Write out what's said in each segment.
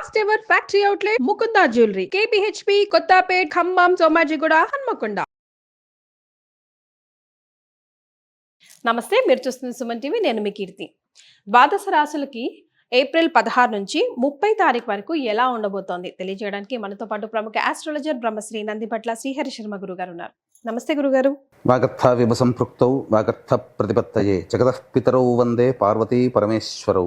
First ever factory outlet Mukunda jewellery KPHB Kothapet Khammam Somajiguda Hanamkonda నమస్తే మీరు చూస్తున్న Suman TV నేను మీ కీర్తి. ద్వాదశ రాశులకి ఏప్రిల్ పదహారు నుంచి ముప్పై తారీఖు వరకు ఎలా ఉండబోతోంది? తెలియజేయడానికి మనతో పాటు ప్రముఖ ఆస్ట్రాలజర్ బ్రహ్మశ్రీ నందిపట్ల శ్రీహరి శర్మ గురుగారు ఉన్నారు. నమస్తే గురుగారు. వాగర్థ విభ సంపృక్తౌ వాగర్థ ప్రతిపత్తయే జగతః పితరౌ వందే పార్వతీ పరమేశ్వరౌ.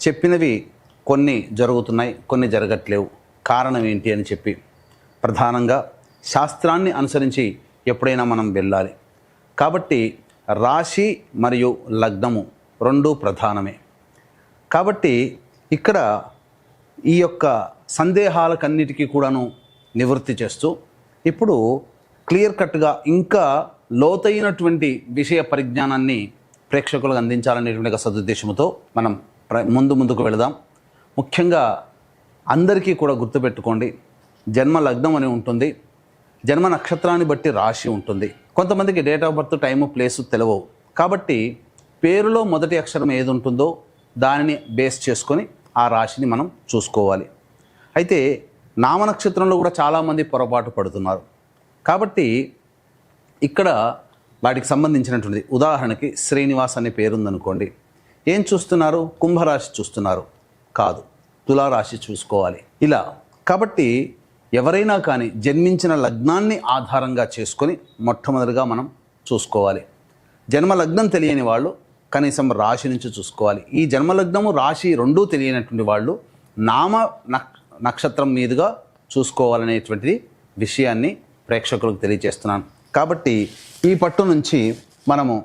చెప్పినవి కొన్ని జరుగుతున్నాయి కొన్ని జరగట్లేవు. కారణం ఏంటి అని చెప్పి ప్రధానంగా శాస్త్రాన్ని అనుసరించి ఎప్పుడైనా మనం వెళ్ళాలి. కాబట్టి రాశి మరియు లగ్నము రెండు ప్రధానమే. కాబట్టి ఇక్కడ ఈ యొక్క సందేహాలకన్నిటికీ కూడాను నివృత్తి చేస్తూ ఇప్పుడు క్లియర్ కట్గా ఇంకా లోతైనటువంటి విషయ పరిజ్ఞానాన్ని ప్రేక్షకులకు అందించాలనేటువంటి ఒక సదుద్దేశంతో మనం ముందు ముందుకు వెళదాం. ముఖ్యంగా అందరికీ కూడా గుర్తుపెట్టుకోండి జన్మ లగ్నం అని ఉంటుంది జన్మ నక్షత్రాన్ని బట్టి రాశి ఉంటుంది. కొంతమందికి date of birth time place తెలియవు కాబట్టి పేరులో మొదటి అక్షరం ఏది ఉంటుందో దానిని బేస్ చేసుకొని ఆ రాశిని మనం చూసుకోవాలి. అయితే నామ నక్షత్రంలో కూడా చాలామంది పొరపాటు పడుతున్నారు. కాబట్టి ఇక్కడ వాటికి సంబంధించినటువంటిది. ఉదాహరణకి శ్రీనివాస్ అనే పేరుందనుకోండి. ఏం చూస్తున్నారు? కుంభరాశి చూస్తున్నారు. కాదు. తులారాశి చూసుకోవాలి. ఇలా. కాబట్టి ఎవరైనా కానీ జన్మించిన లగ్నాన్ని ఆధారంగా చేసుకొని మొట్టమొదటిగా మనం చూసుకోవాలి. జన్మ లగ్నం తెలియని వాళ్ళు కనీసం రాశి నుంచి చూసుకోవాలి. ఈ జన్మలగ్నము రాశి రెండూ తెలియనటువంటి వాళ్ళు నామ నక్షత్రం మీదుగా చూసుకోవాలనేటువంటి విషయాన్ని ప్రేక్షకులకు తెలియజేస్తున్నాను. కాబట్టి ఈ పట్టు నుంచి మనము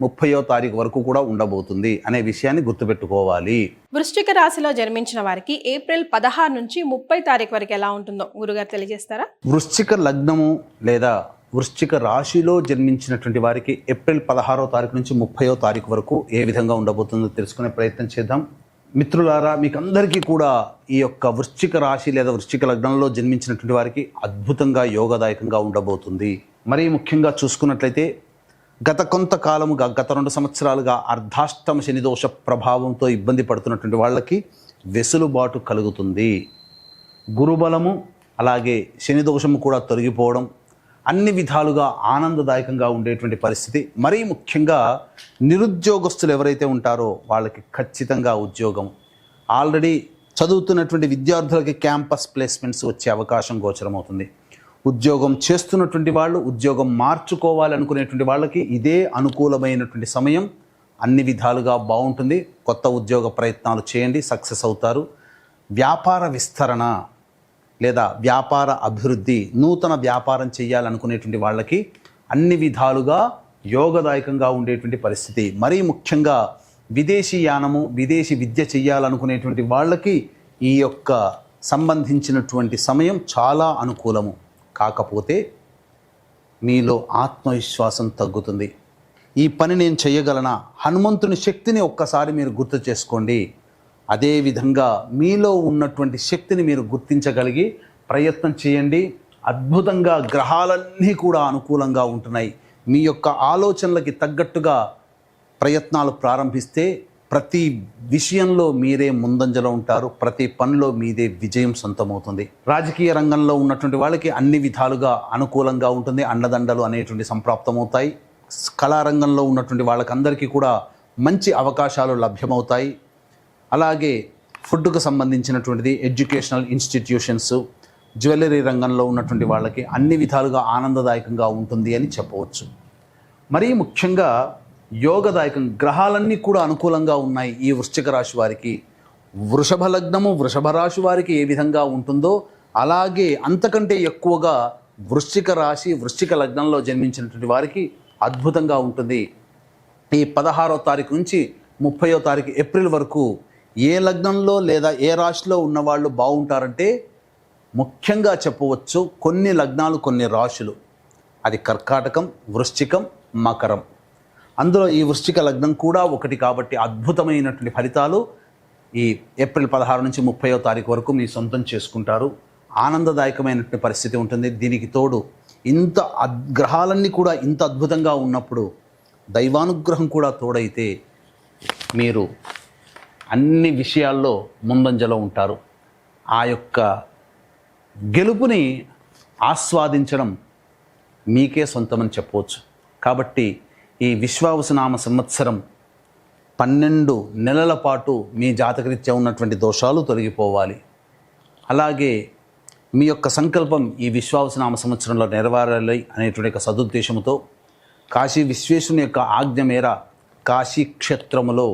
ముప్పయో తారీఖు వరకు కూడా ఉండబోతుంది అనే విషయాన్ని గుర్తుపెట్టుకోవాలి. వృశ్చిక రాశిలో జన్మించిన వారికి ఏప్రిల్ పదహారు నుంచి ముప్పై తారీఖు వరకు ఎలా ఉంటుందో గురుగారు తెలియజేస్తారా? వృశ్చిక లగ్నము లేదా వృశ్చిక రాశిలో జన్మించినటువంటి వారికి ఏప్రిల్ పదహారో తారీఖు నుంచి ముప్పయో తారీఖు వరకు ఏ విధంగా ఉండబోతుందో తెలుసుకునే ప్రయత్నం చేద్దాం. మిత్రులారా మీకు అందరికీ కూడా ఈ యొక్క వృశ్చిక రాశి లేదా వృశ్చిక లగ్నంలో జన్మించినటువంటి వారికి అద్భుతంగా యోగదాయకంగా ఉండబోతుంది. మరీ ముఖ్యంగా చూసుకున్నట్లయితే గత కొంతకాలముగా గత రెండు సంవత్సరాలుగా అర్ధాష్టమ శనిదోష ప్రభావంతో ఇబ్బంది పడుతున్నటువంటి వాళ్ళకి వెసులుబాటు కలుగుతుంది. గురుబలము అలాగే శనిదోషము కూడా తొలగిపోవడం అన్ని విధాలుగా ఆనందదాయకంగా ఉండేటువంటి పరిస్థితి. మరీ ముఖ్యంగా నిరుద్యోగస్తులు ఎవరైతే ఉంటారో వాళ్ళకి ఖచ్చితంగా ఉద్యోగం. ఆల్రెడీ చదువుతున్నటువంటి విద్యార్థులకి క్యాంపస్ ప్లేస్మెంట్స్ వచ్చే అవకాశం గోచరమవుతుంది. ఉద్యోగం చేస్తున్నటువంటి వాళ్ళు ఉద్యోగం మార్చుకోవాలనుకునేటువంటి వాళ్ళకి ఇదే అనుకూలమైనటువంటి సమయం. అన్ని విధాలుగా బాగుంటుంది. కొత్త ఉద్యోగ ప్రయత్నాలు చేయండి సక్సెస్ అవుతారు. వ్యాపార విస్తరణ లేదా వ్యాపార అభివృద్ధి నూతన వ్యాపారం చేయాలనుకునేటువంటి వాళ్ళకి అన్ని విధాలుగా యోగదాయకంగా ఉండేటువంటి పరిస్థితి. మరీ ముఖ్యంగా విదేశీ యానము విదేశీ విద్య చేయాలనుకునేటువంటి వాళ్ళకి ఈ యొక్క సంబంధించినటువంటి సమయం చాలా అనుకూలము. కాకపోతే మీలో ఆత్మవిశ్వాసం తగ్గుతుంది. ఈ పని నేను చేయగలనా? హనుమంతుని శక్తిని ఒక్కసారి మీరు గుర్తు చేసుకోండి. అదేవిధంగా మీలో ఉన్నటువంటి శక్తిని మీరు గుర్తించగలిగి ప్రయత్నం చేయండి. అద్భుతంగా గ్రహాలన్నీ కూడా అనుకూలంగా ఉంటున్నాయి. మీ యొక్క ఆలోచనలకి తగ్గట్టుగా ప్రయత్నాలు ప్రారంభిస్తే ప్రతి విషయంలో మీరే ముందంజలో ఉంటారు ప్రతి పనిలో మీదే విజయం సొంతమవుతుంది. రాజకీయ రంగంలో ఉన్నటువంటి వాళ్ళకి అన్ని విధాలుగా అనుకూలంగా ఉంటుంది అండదండలు అనేటువంటి సంప్రాప్తమవుతాయి. కళారంగంలో ఉన్నటువంటి వాళ్ళకందరికీ కూడా మంచి అవకాశాలు లభ్యమవుతాయి. అలాగే ఫుడ్కు సంబంధించినటువంటిది ఎడ్యుకేషనల్ ఇన్స్టిట్యూషన్స్ జ్యువెలరీ రంగంలో ఉన్నటువంటి వాళ్ళకి అన్ని విధాలుగా ఆనందదాయకంగా ఉంటుంది అని చెప్పవచ్చు. మరీ ముఖ్యంగా యోగదాయకం గ్రహాలన్నీ కూడా అనుకూలంగా ఉన్నాయి ఈ వృశ్చిక రాశి వారికి. వృషభ లగ్నము వృషభ రాశి వారికి ఏ విధంగా ఉంటుందో అలాగే అంతకంటే ఎక్కువగా వృశ్చిక రాశి వృశ్చిక లగ్నంలో జన్మించినటువంటి వారికి అద్భుతంగా ఉంటుంది. ఈ పదహారో తారీఖు నుంచి ముప్పయో తారీఖు ఏప్రిల్ వరకు ఏ లగ్నంలో లేదా ఏ రాశిలో ఉన్నవాళ్ళు బాగుంటారంటే ముఖ్యంగా చెప్పవచ్చు కొన్ని లగ్నాలు కొన్ని రాశులు. అది కర్కాటకం వృశ్చికం మకరం. అందులో ఈ వృశ్చిక లగ్నం కూడా ఒకటి కాబట్టి అద్భుతమైనటువంటి ఫలితాలు. ఈ ఏప్రిల్ పదహారు నుంచి ముప్పయో తారీఖు వరకు మీ సొంతం చేసుకుంటారు. ఆనందదాయకమైనటువంటి పరిస్థితి ఉంటుంది. దీనికి తోడు ఇంత గ్రహాలన్నీ కూడా ఇంత అద్భుతంగా ఉన్నప్పుడు దైవానుగ్రహం కూడా తోడైతే మీరు అన్ని విషయాల్లో ముందంజలో ఉంటారు. ఆ యొక్క గెలుపుని ఆస్వాదించడం మీకే సొంతమని చెప్పవచ్చు. కాబట్టి ఈ విశ్వావసనామ సంవత్సరం పన్నెండు నెలల పాటు మీ జాతకరీత్యా ఉన్నటువంటి దోషాలు తొలగిపోవాలి. అలాగే మీ యొక్క సంకల్పం ఈ విశ్వావసనామ సంవత్సరంలో నెరవేరాలి అనేటువంటి యొక్క సదుద్దేశంతో కాశీ విశ్వేశ్వరుని యొక్క ఆజ్ఞ మేర కాశీ క్షేత్రములో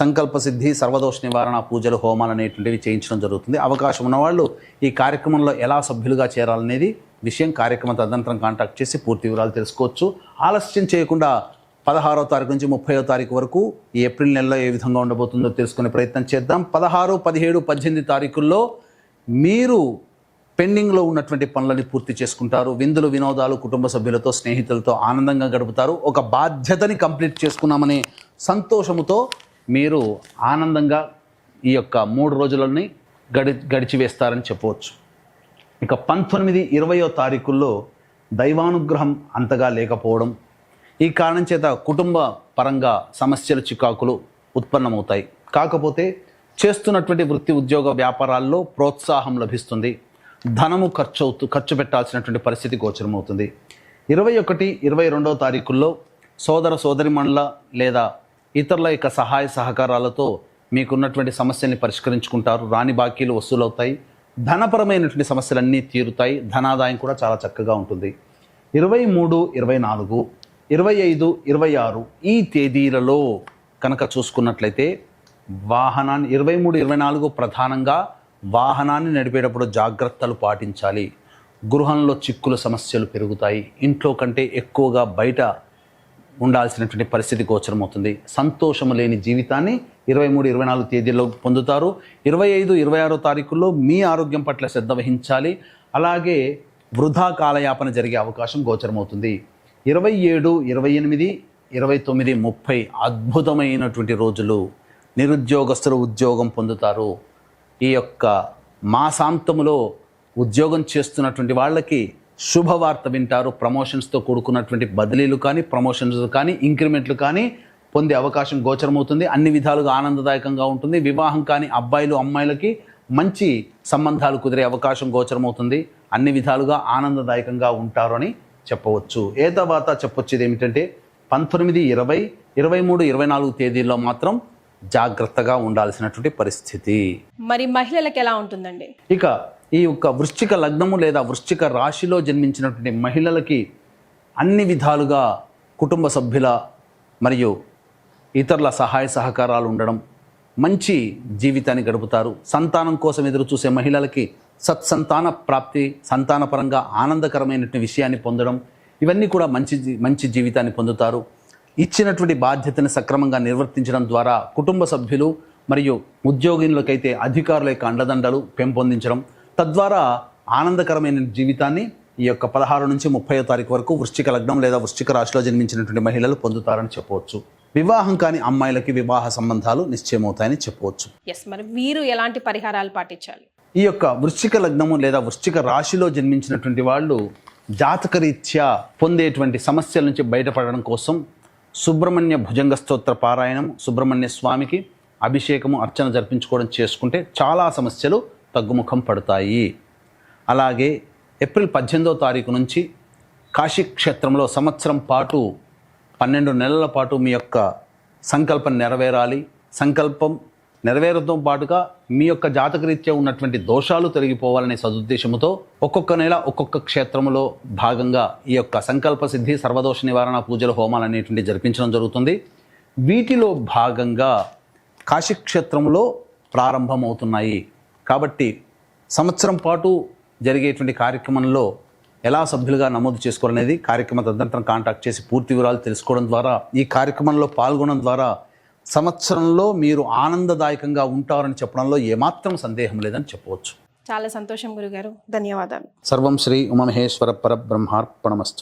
సంకల్ప సిద్ధి సర్వదోష నివారణ పూజలు హోమాలు అనేటువంటివి చేయించడం జరుగుతుంది. అవకాశం ఉన్నవాళ్ళు ఈ కార్యక్రమంలో ఎలా సభ్యులుగా చేరాలనేది విషయం కార్యక్రమం తదనంతరం కాంటాక్ట్ చేసి పూర్తి వివరాలు తెలుసుకోవచ్చు. ఆలస్యం చేయకుండా పదహారో తారీఖు నుంచి ముప్పైో తారీఖు వరకు ఈ ఏప్రిల్ నెలలో ఏ విధంగా ఉండబోతుందో తెలుసుకునే ప్రయత్నం చేద్దాం. పదహారు పదిహేడు పద్దెనిమిది తారీఖుల్లో మీరు పెండింగ్లో ఉన్నటువంటి పనులని పూర్తి చేసుకుంటారు. విందులు వినోదాలు కుటుంబ సభ్యులతో స్నేహితులతో ఆనందంగా గడుపుతారు. ఒక బాధ్యతని కంప్లీట్ చేసుకున్నామనే సంతోషముతో మీరు ఆనందంగా ఈ యొక్క మూడు రోజులని గడి గడిచివేస్తారని చెప్పవచ్చు. ఇక పంతొమ్మిది ఇరవయో తారీఖుల్లో దైవానుగ్రహం అంతగా లేకపోవడం ఈ కారణం చేత కుటుంబ పరంగా సమస్యలు చికాకులు ఉత్పన్నమవుతాయి. కాకపోతే చేస్తున్నటువంటి వృత్తి ఉద్యోగ వ్యాపారాల్లో ప్రోత్సాహం లభిస్తుంది. ధనము ఖర్చు అవుతూ ఖర్చు పెట్టాల్సినటువంటి పరిస్థితి గోచరమవుతుంది. ఇరవై ఒకటి ఇరవై రెండవ తారీఖుల్లో సోదర సోదరిమణుల లేదా ఇతరుల యొక్క సహాయ సహకారాలతో మీకున్నటువంటి సమస్యల్ని పరిష్కరించుకుంటారు. రాని బాకీలు వసూలవుతాయి. ధనపరమైనటువంటి సమస్యలన్నీ తీరుతాయి. ధనాదాయం కూడా చాలా చక్కగా ఉంటుంది. ఇరవై మూడు ఇరవై నాలుగు ఇరవై ఐదు ఇరవై ఆరు ఈ తేదీలలో కనుక చూసుకున్నట్లయితే వాహనాన్ని ఇరవై మూడు ఇరవై నాలుగు ప్రధానంగా వాహనాన్ని నడిపేటప్పుడు జాగ్రత్తలు పాటించాలి. గృహంలో చిక్కుల సమస్యలు పెరుగుతాయి. ఇంట్లో కంటే ఎక్కువగా బయట ఉండాల్సినటువంటి పరిస్థితి గోచరమవుతుంది. సంతోషము లేని జీవితాన్ని ఇరవై మూడు ఇరవై నాలుగు తేదీల్లో పొందుతారు. ఇరవై ఐదు ఇరవై ఆరో తారీఖుల్లో మీ ఆరోగ్యం పట్ల శ్రద్ధ వహించాలి. అలాగే వృధా కాలయాపన జరిగే అవకాశం గోచరమవుతుంది. ఇరవై ఏడు ఇరవై ఎనిమిది ఇరవై తొమ్మిది ముప్పై అద్భుతమైనటువంటి రోజులు నిరుద్యోగస్తులు ఉద్యోగం పొందుతారు. ఈ యొక్క మాసాంతములో ఉద్యోగం చేస్తున్నటువంటి వాళ్ళకి శుభవార్త వింటారు. ప్రమోషన్స్తో కూడుకున్నటువంటి బదిలీలు కానీ ప్రమోషన్స్ కానీ ఇంక్రిమెంట్లు కానీ పొందే అవకాశం గోచరమవుతుంది. అన్ని విధాలుగా ఆనందదాయకంగా ఉంటుంది. వివాహం కాని అబ్బాయిలు అమ్మాయిలకి మంచి సంబంధాలు కుదిరే అవకాశం గోచరమవుతుంది. అన్ని విధాలుగా ఆనందదాయకంగా ఉంటారు అని చెప్పవచ్చు. ఏ తర్వాత చెప్పొచ్చేది ఏమిటంటే పంతొమ్మిది ఇరవై ఇరవై మూడు ఇరవై నాలుగు తేదీల్లో మాత్రం జాగ్రత్తగా ఉండాల్సినటువంటి పరిస్థితి. మరి మహిళలకు ఎలా ఉంటుందండి? ఇక ఈ యొక్క వృశ్చిక లగ్నము లేదా వృశ్చిక రాశిలో జన్మించినటువంటి మహిళలకి అన్ని విధాలుగా కుటుంబ సభ్యుల మరియు ఇతరుల సహాయ సహకారాలు ఉండడం మంచి జీవితాన్ని గడుపుతారు. సంతానం కోసం ఎదురు చూసే మహిళలకి సత్సంతాన ప్రాప్తి సంతానపరంగా ఆనందకరమైనటువంటి విషయాన్ని పొందడం ఇవన్నీ కూడా మంచి జీ- మంచి జీవితాన్ని పొందుతారు. ఇచ్చినటువంటి బాధ్యతను సక్రమంగా నిర్వర్తించడం ద్వారా కుటుంబ సభ్యులు మరియు ఉద్యోగులకైతే అధికారుల యొక్క అండదండలు పెంపొందించడం తద్వారా ఆనందకరమైన జీవితాన్ని ఈ యొక్క పదహారు నుంచి ముప్పై తారీఖు వరకు వృశ్చిక లగ్నం లేదా వృశ్చిక రాశిలో జన్మించినటువంటి మహిళలు పొందుతారని చెప్పవచ్చు. వివాహం కాని అమ్మాయిలకి వివాహ సంబంధాలు నిశ్చయమవుతాయని చెప్పవచ్చు. ఎస్ మరి వీరు ఎలాంటి పరిహారాలు పాటించాలి? ఈ యొక్క వృశ్చిక లగ్నము లేదా వృశ్చిక రాశిలో జన్మించినటువంటి వాళ్ళు జాతకరీత్యా పొందేటువంటి సమస్యల నుంచి బయటపడడం కోసం సుబ్రహ్మణ్య భుజంగ స్తోత్ర పారాయణం సుబ్రహ్మణ్య స్వామికి అభిషేకము అర్చన జరిపించుకోవడం చేసుకుంటే చాలా సమస్యలు తగ్గుముఖం పడతాయి. అలాగే ఏప్రిల్ పద్దెనిమిదో తారీఖు నుంచి కాశీ క్షేత్రంలో సంవత్సరం పాటు పన్నెండు నెలల పాటు మీ యొక్క సంకల్పం నెరవేరాలి. సంకల్పం నెరవేరడంతో పాటుగా మీ యొక్క జాతకరీత్యా ఉన్నటువంటి దోషాలు తొలగిపోవాలనే సదుద్దేశంతో ఒక్కొక్క నెల ఒక్కొక్క క్షేత్రంలో భాగంగా ఈ యొక్క సంకల్ప సిద్ధి సర్వదోష నివారణ పూజలు హోమాలు అనేటువంటి జరిపించడం జరుగుతుంది. వీటిలో భాగంగా కాశీ క్షేత్రంలో ప్రారంభమవుతున్నాయి. కాబట్టి సంవత్సరం పాటు జరిగేటువంటి కార్యక్రమంలో ఎలా సభ్యులుగా నమోదు చేసుకోవాలనేది కార్యక్రమ తదనంతరం కాంటాక్ట్ చేసి పూర్తి వివరాలు తెలుసుకోవడం ద్వారా ఈ కార్యక్రమంలో పాల్గొనడం ద్వారా సంవత్సరంలో మీరు ఆనందదాయకంగా ఉంటారని చెప్పడంలో ఏమాత్రం సందేహం లేదని చెప్పవచ్చు. చాలా సంతోషం గురుగారు. ధన్యవాదాలు. సర్వం శ్రీ ఉమమహేశ్వర పరబ్రహ్మార్పణమస్తు.